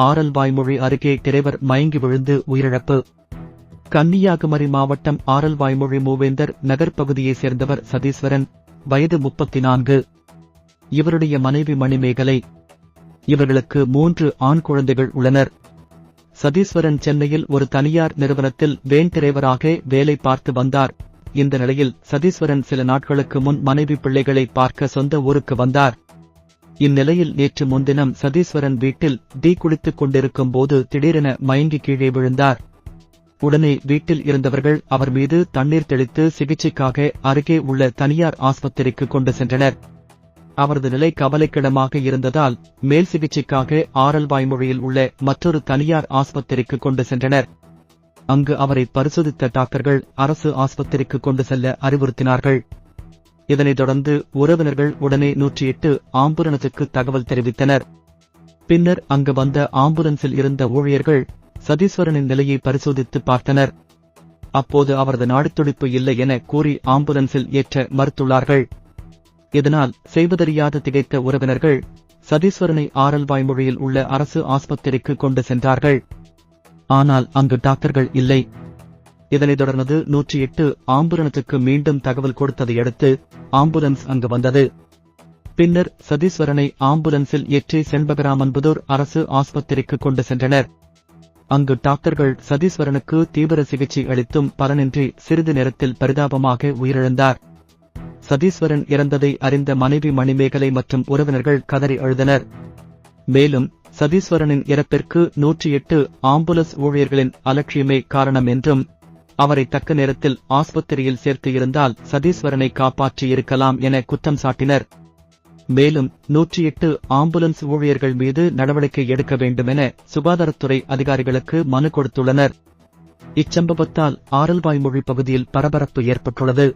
ஆரல்வாய்மொழி அருகே டிரைவர் மயங்கி விழுந்து உயிரிழப்பு. கன்னியாகுமரி மாவட்டம் ஆரல்வாய்மொழி மூவேந்தர் நகர் பகுதியைச் சேர்ந்தவர் சதீஸ்வரன் வயது முப்பத்தி நான்கு இவருடைய மனைவி மணிமேகலை. இவர்களுக்கு மூன்று ஆண் குழந்தைகள் உள்ளனர். சதீஸ்வரன் சென்னையில் ஒரு தனியார் நிறுவனத்தில் வேன் டிரைவராக வேலை பார்த்து வந்தார். இந்த நிலையில் சதீஸ்வரன் சில நாட்களுக்கு முன் மனைவி பிள்ளைகளை பார்க்க சொந்த ஊருக்கு வந்தார். இந்நிலையில் நேற்று முன்தினம் சதீஸ்வரன் வீட்டில் டீ குடித்துக் கொண்டிருக்கும் போது திடீரென மயங்கி கீழே விழுந்தார். உடனே வீட்டில் இருந்தவர்கள் அவர் மீது தண்ணீர் தெளித்து சிகிச்சைக்காக அருகே உள்ள தனியார் ஆஸ்பத்திரிக்கு கொண்டு சென்றனர். அவரது நிலை கவலைக்கிடமாக இருந்ததால் மேல் சிகிச்சைக்காக ஆரல்வாய்மொழியில் உள்ள மற்றொரு தனியார் ஆஸ்பத்திரிக்கு கொண்டு சென்றனர். அங்கு அவரை பரிசோதித்த டாக்டர்கள் அரசு ஆஸ்பத்திரிக்கு கொண்டு செல்ல அறிவுறுத்தினார்கள். இதனைத் தொடர்ந்து உறவினர்கள் உடனே நூற்றி எட்டு ஆம்புலன்ஸுக்கு தகவல் தெரிவித்தனர். பின்னர் அங்கு வந்த ஆம்புலன்ஸில் இருந்த ஊழியர்கள் சதீஸ்வரனின் நிலையை பரிசோதித்து பார்த்தனர். அப்போது அவரது நாடித்துடிப்பு இல்லை என கூறி ஆம்புலன்ஸில் ஏற்ற மறுத்துள்ளார்கள். இதனால் செய்வதறியாது திகைத்த உறவினர்கள் சதீஸ்வரனை ஆரல்வாய்மொழியில் உள்ள அரசு ஆஸ்பத்திரிக்கு கொண்டு சென்றார்கள். ஆனால் அங்கு டாக்டர்கள் இல்லை. இதனைத் தொடர்ந்து நூற்றி எட்டு ஆம்புலன்ஸுக்கு மீண்டும் தகவல் கொடுத்ததை அடுத்து ஆம்புலன்ஸ் அங்கு வந்தது. பின்னர் சதீஸ்வரனை ஆம்புலன்ஸில் ஏற்றி செண்பகராமன்புதூர் அரசு ஆஸ்பத்திரிக்கு கொண்டு சென்றனர். அங்கு டாக்டர்கள் சதீஸ்வரனுக்கு தீவிர சிகிச்சை அளித்தும் பலனின்றி சிறிது நேரத்தில் பரிதாபமாக உயிரிழந்தார். சதீஸ்வரன் இறந்ததை அறிந்த மனைவி மணிமேகலை மற்றும் உறவினர்கள் கதறி அழுதனர். மேலும் சதீஸ்வரனின் இறப்பிற்கு நூற்றி எட்டு ஆம்புலன்ஸ் ஊழியர்களின் அலட்சியமே காரணம் என்றும் அவரை தக்க நேரத்தில் ஆஸ்பத்திரியில் சேர்த்து இருந்தால் சதீஸ்வரனை காப்பாற்றி இருக்கலாம் என குற்றம் சாட்டினர். மேலும் நூற்றி எட்டு ஆம்புலன்ஸ் ஊழியர்கள் மீது நடவடிக்கை எடுக்க வேண்டும் என சுகாதாரத்துறை அதிகாரிகளுக்கு மனு கொடுத்துள்ளனர். இச்சம்பவத்தால் ஆரல்வாய்மொழி பகுதியில் பரபரப்பு ஏற்பட்டுள்ளது.